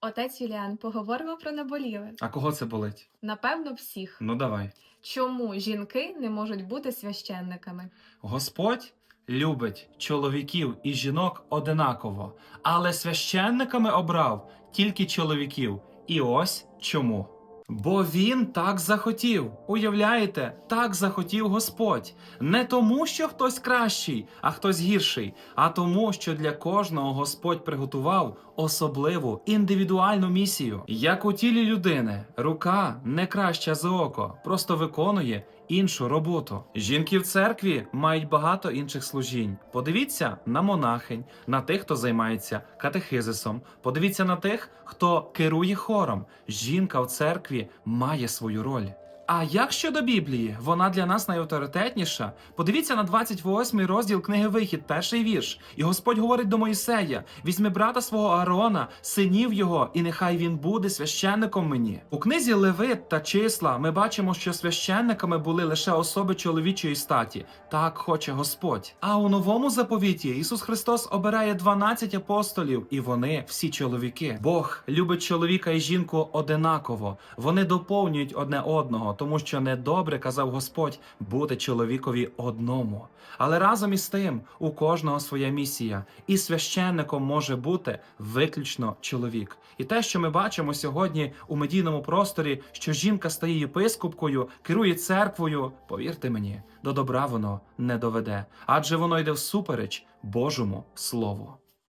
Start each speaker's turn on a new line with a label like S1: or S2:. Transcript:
S1: Отець Юліан, поговоримо про наболіле.
S2: А кого це болить?
S1: Напевно, всіх.
S2: Ну давай.
S1: Чому жінки не можуть бути священниками?
S2: Господь любить чоловіків і жінок одинаково, але священниками обрав тільки чоловіків. І ось чому. Бо він так захотів. Уявляєте, так захотів Господь. Не тому, що хтось кращий, а хтось гірший, а тому, що для кожного Господь приготував особливу індивідуальну місію. Як у тілі людини, рука не краща за око, просто виконує іншу роботу. Жінки в церкві мають багато інших служінь. Подивіться на монахинь, на тих, хто займається катехизисом. Подивіться на тих, хто керує хором. Жінка в церкві має свою роль. А як щодо Біблії, вона для нас найавторитетніша. Подивіться на 28 розділ книги Вихід, перший вірш. І Господь говорить до Моїсея: візьми брата свого Аарона, синів його, і нехай він буде священником мені. У книзі Левит та числа ми бачимо, що священниками були лише особи чоловічої статі. Так хоче Господь. А у новому заповіті Ісус Христос обирає 12 апостолів, і вони всі чоловіки. Бог любить чоловіка і жінку одинаково. Вони доповнюють одне одного, тому що недобре казав Господь бути чоловікові одному. Але разом із тим у кожного своя місія, і священником може бути виключно чоловік. І те, що ми бачимо сьогодні у медійному просторі, що жінка стає єпископкою, керує церквою, повірте мені, до добра воно не доведе, адже воно йде всупереч Божому Слову.